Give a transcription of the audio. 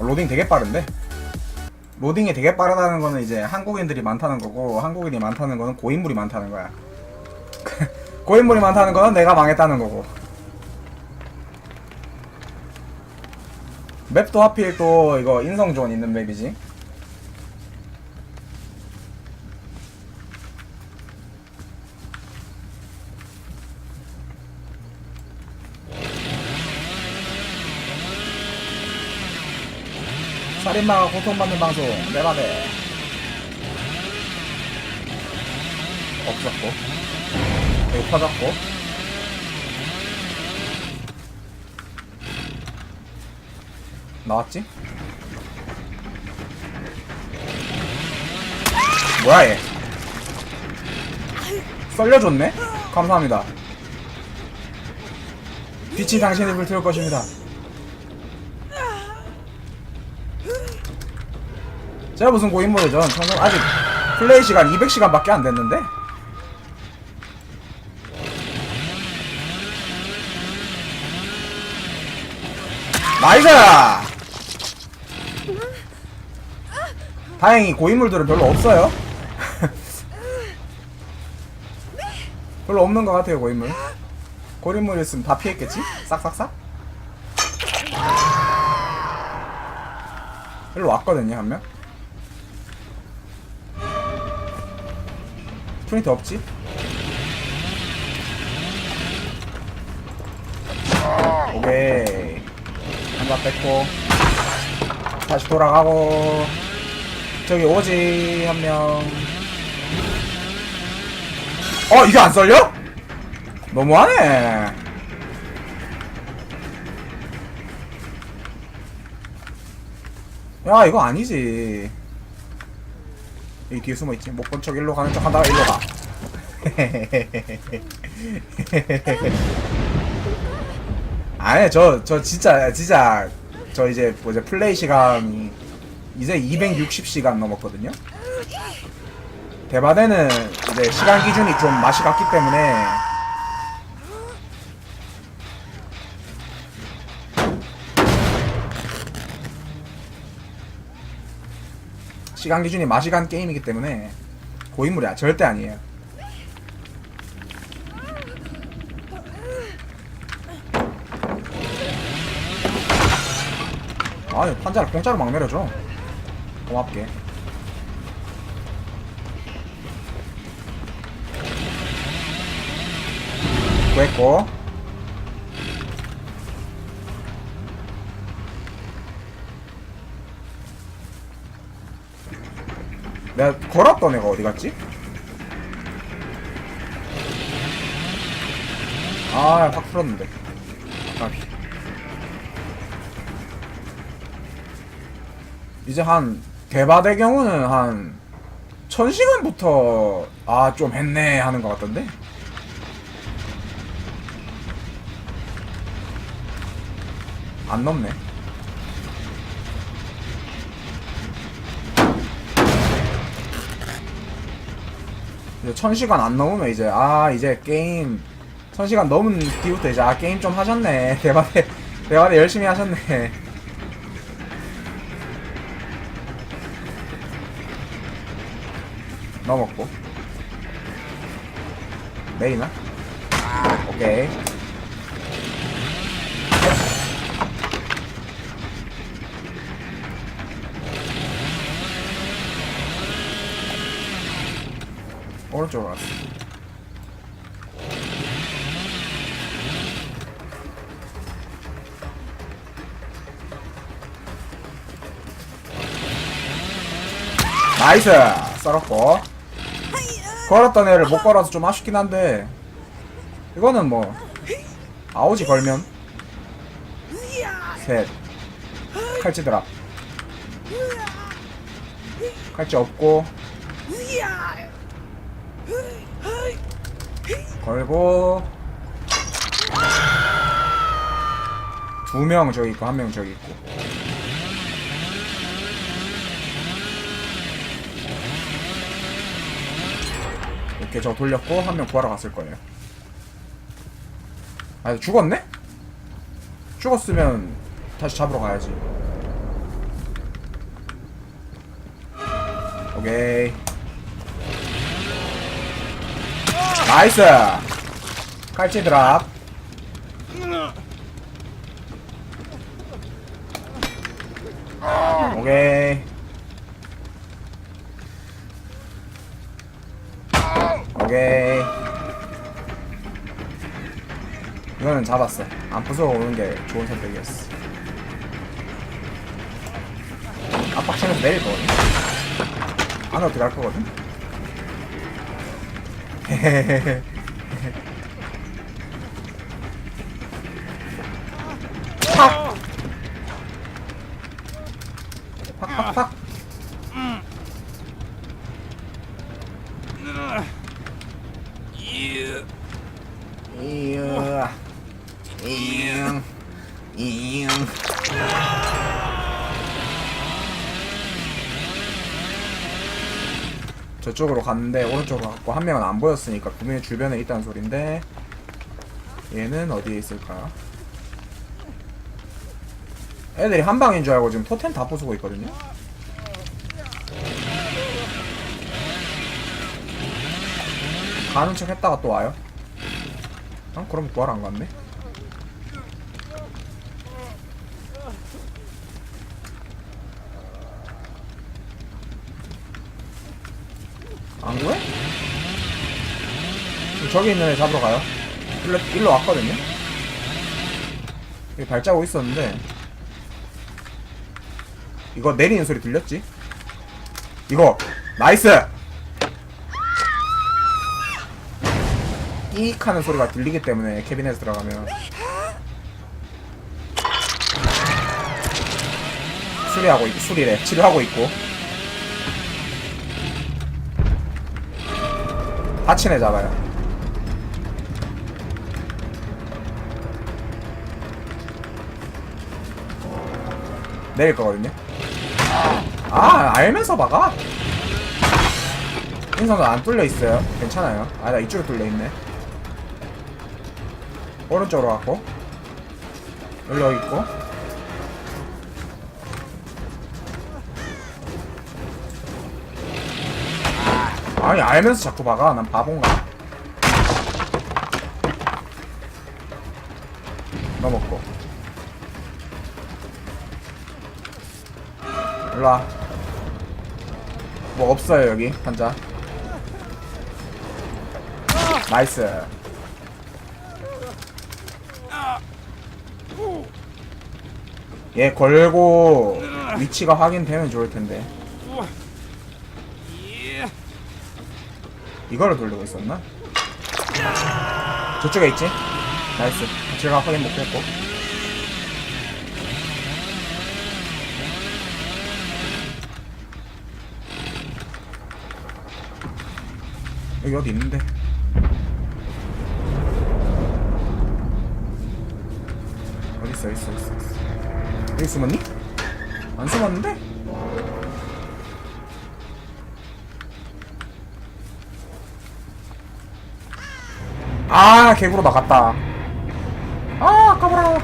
로딩 되게 빠른데? 로딩이 되게 빠르다는 거는 이제 한국인들이 많다는 거고 한국인이 많다는 거는 고인물이 많다는 거야. 고인물이 많다는 거는 내가 망했다는 거고. 맵도 하필 또 이거 인성존 있는 맵이지. 살인마가 고통받는 방송. 내 맘에. 없었고. 여기 터졌고. 나왔지? 뭐야 얘? 썰려줬네? 감사합니다. 빛이 당신을 불태울 것입니다 제가 무슨 고인물이죠 저는 아직 플레이 시간 200시간밖에 안 됐는데 나이스! 다행히 고인물들은 별로 없어요 별로 없는 것 같아요 고인물 고인물 있으면 다 피했겠지? 싹싹싹? 일로 왔거든요 한 명. 프린트 없지? 오케이. 한바 뺐고 다시 돌아가고. 저기 오지 한명. 어 이게 안 썰려? 너무하네. 야 이거 아니지 여기 뒤에 숨어있지. 못 본 척 일로 가는 척 하다가 일로 가. 아니 저저 진짜 진짜 저 이제 뭐지 플레이 시간이 이제 260시간 넘었거든요. 대바대는 이제 시간 기준이 좀 맛이 갔기 때문에 시간 기준이 맛이 간 게임이기 때문에 고인물이야 절대 아니에요. 아니 판자를 공짜로 막 내려줘. 고맙게. 구했고 내가 걸었던 애가 어디 갔지? 아, 확 풀었는데. 까비. 이제 한, 대바대 경우는 한, 천 시간부터, 아, 좀 했네, 하는 것 같던데? 안 넘네. 이제 천 시간 안 넘으면 이제 아 이제 게임 천 시간 넘은 뒤부터 이제 아 게임 좀 하셨네. 대바대 대바대 열심히 하셨네. 넘었고. 메이나? 오케이 오른쪽으로 갔어. 나이스! 썰었고. 걸었던 애를 못 걸어서 좀 아쉽긴 한데 이거는 뭐 아오지 걸면. 셋. 칼치 드랍. 칼치 없고 걸고. 두 명 저기 있고 한 명 저기 있고. 이렇게 저 돌렸고 한 명 구하러 갔을 거예요. 아 죽었네? 죽었으면 다시 잡으러 가야지. 오케이. 나이스. 칼치 드랍. 오케이. 오케이. 이거는 잡았어. 안 부숴 오는 게 좋은 선택이었어. 압박치면서 내릴 거거든? 안으로 들어갈 거거든 パッパッパッいいよいいよいいよ 저쪽으로 갔는데 오른쪽으로 갔고 한 명은 안 보였으니까 분명히 주변에 있다는 소린데 얘는 어디에 있을까? 애들이 한 방인 줄 알고 지금 토템 다 부수고 있거든요. 가는 척 했다가 또 와요. 아, 그럼 구하러 안 갔네. 안 구해? 저기 있는 애 잡으러 가요. 일로, 일로 왔거든요. 여기 발자국 있었는데 이거 내리는 소리 들렸지? 이거 나이스! 이익 하는 소리가 들리기 때문에 캐비넷에 들어가면 수리하고 있, 수리래 치료하고 있고 다친 애 잡아요. 내릴 거거든요. 아 알면서 막아? 인선은 안 뚫려 있어요. 괜찮아요. 아 나 이쪽에 뚫려 있네. 오른쪽으로 갔고. 여기 있고 아니 알면서 자꾸 박아. 난 바본가. 넘었고. 일로와. 뭐 없어요 여기? 환자. 나이스. 얘 걸고 위치가 확인되면 좋을 텐데 이거를 돌리고 있었나? 저쪽에 있지? 나이스 제가 확인 못했고 여기 어디 있는데 어디 있어 있어 있어 있어 여기 숨었니? 안 숨었는데? 아 개구로 나갔다. 아 아까워라